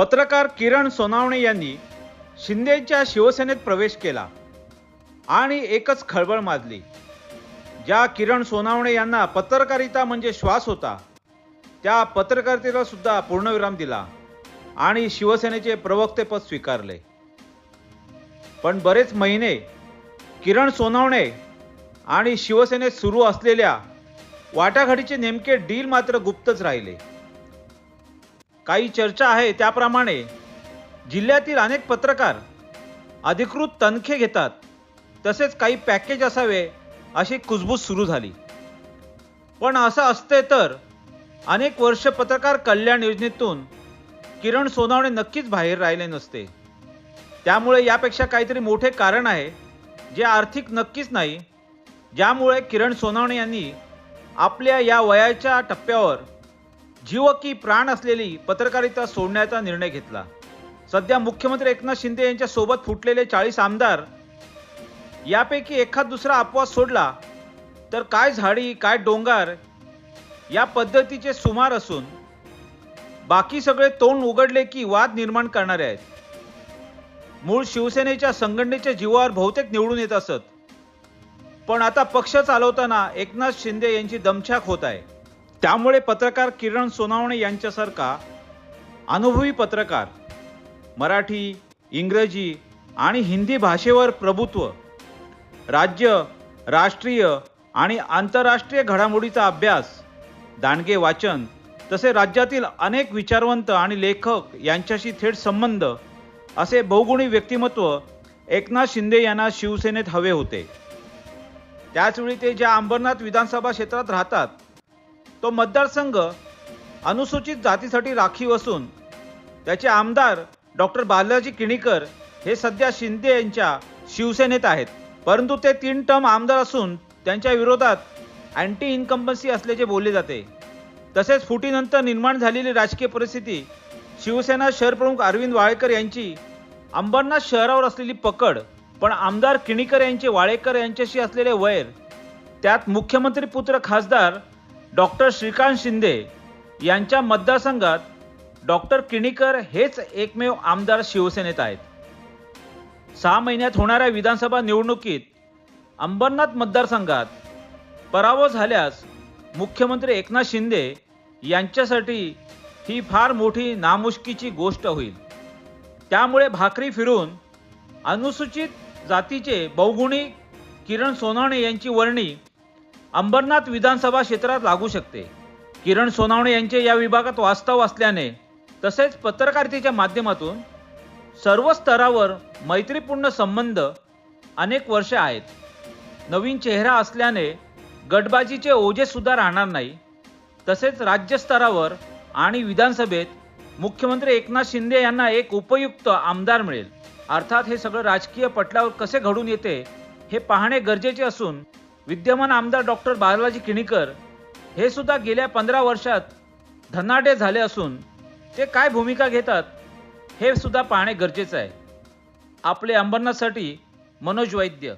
पत्रकार किरण सोनावणे यांनी शिंदेच्या शिवसेनेत प्रवेश केला आणि एकच खळबळ माजली. ज्या किरण सोनावणे यांना पत्रकारिता म्हणजे श्वास होता त्या पत्रकारितेला सुद्धा पूर्णविराम दिला आणि शिवसेनेचे प्रवक्तेपद स्वीकारले. पण बरेच महिने किरण सोनावणे आणि शिवसेनेत सुरू असलेल्या वाटाघाटीचे नेमके डील मात्र गुप्तच राहिले. काही चर्चा आहे त्याप्रमाणे जिल्ह्यातील अनेक पत्रकार अधिकृत तनखे घेतात. तसेच काही पॅकेज असावे अशी कुजबूज सुरू झाली. पण असं असते तर अनेक वर्ष पत्रकार कल्याण योजनेतून किरण सोनावणे नक्कीच बाहेर राहिले नसते. त्यामुळे यापेक्षा काहीतरी मोठे कारण आहे जे आर्थिक नक्कीच नाही ज्यामुळे किरण सोनावणे यांनी आपल्या या वयाच्या टप्प्यावर जीव की प्राण असलेली पत्रकारिता सोडण्याचा निर्णय घेतला. सध्या मुख्यमंत्री एकनाथ शिंदे यांच्या सोबत फुटलेले चाळीस आमदार यापैकी एखाद दुसरा अपवाद सोडला तर काय झाडी काय डोंगर या पद्धतीचे सुमार असून बाकी सगळे तोंड उघडले की वाद निर्माण करणारे आहेत. मूळ शिवसेनेच्या संघटनेच्या जीवावर बहुतेक निवडून येत असत. पण आता पक्ष चालवताना एकनाथ शिंदे यांची दमछाक होत आहे. त्यामुळे पत्रकार किरण सोनावणे यांच्यासारखा अनुभवी पत्रकार मराठी इंग्रजी आणि हिंदी भाषेवर प्रभुत्व राज्य राष्ट्रीय आणि आंतरराष्ट्रीय घडामोडीचा अभ्यास दांडगे वाचन तसे राज्यातील अनेक विचारवंत आणि लेखक यांच्याशी थेट संबंध असे बहुगुणी व्यक्तिमत्व एकनाथ शिंदे यांना शिवसेनेत हवे होते. त्याचवेळी ते ज्या अंबरनाथ विधानसभा क्षेत्रात राहतात तो मतदारसंघ अनुसूचित जातीसाठी राखीव असून त्याचे आमदार डॉक्टर बालाजी किणीकर हे सध्या शिंदे यांच्या शिवसेनेत आहेत. परंतु ते तीन टर्म आमदार असून त्यांच्या विरोधात अँटी इन्कम्बन्सी असल्याचे बोलले जाते. तसेच फुटीनंतर निर्माण झालेली राजकीय परिस्थिती शिवसेना शहरप्रमुख अरविंद वाळेकर यांची अंबरनाथ शहरावर असलेली पकड पण आमदार किणीकर यांचे वाळेकर यांच्याशी असलेले वैर त्यात मुख्यमंत्री पुत्र खासदार डॉक्टर श्रीकांत शिंदे यांच्या मतदारसंघात डॉक्टर किणीकर हेच एकमेव आमदार शिवसेनेत आहेत. सहा महिन्यात होणाऱ्या विधानसभा निवडणुकीत अंबरनाथ मतदारसंघात पराभव झाल्यास मुख्यमंत्री एकनाथ शिंदे यांच्यासाठी ही फार मोठी नामुष्कीची गोष्ट होईल. त्यामुळे भाकरी फिरून अनुसूचित जातीचे बहुगुणी किरण सोनवणे यांची वर्णी अंबरनाथ विधानसभा क्षेत्रात लागू शकते. किरण सोनावणे यांचे या विभागात वास्तव असल्याने तसेच पत्रकारितेच्या माध्यमातून सर्व स्तरावर मैत्रीपूर्ण संबंध अनेक वर्षे आहेत. नवीन चेहरा असल्याने गटबाजीचे ओझे सुद्धा राहणार नाही. तसेच राज्यस्तरावर आणि विधानसभेत मुख्यमंत्री एकनाथ शिंदे यांना एक उपयुक्त आमदार मिळेल. अर्थात हे सगळं राजकीय पटलावर कसे घडून येते हे पाहणे गरजेचे असून विद्यमान आमदार डॉक्टर बालाजी किणीकर हे सुद्धा गेल्या पंधरा वर्षात धनाटे झाले असून ते काय भूमिका घेतात हे सुद्धा पाहणे गरजेचं आहे. आपले अंबरनाथसाठी मनोज वैद्य.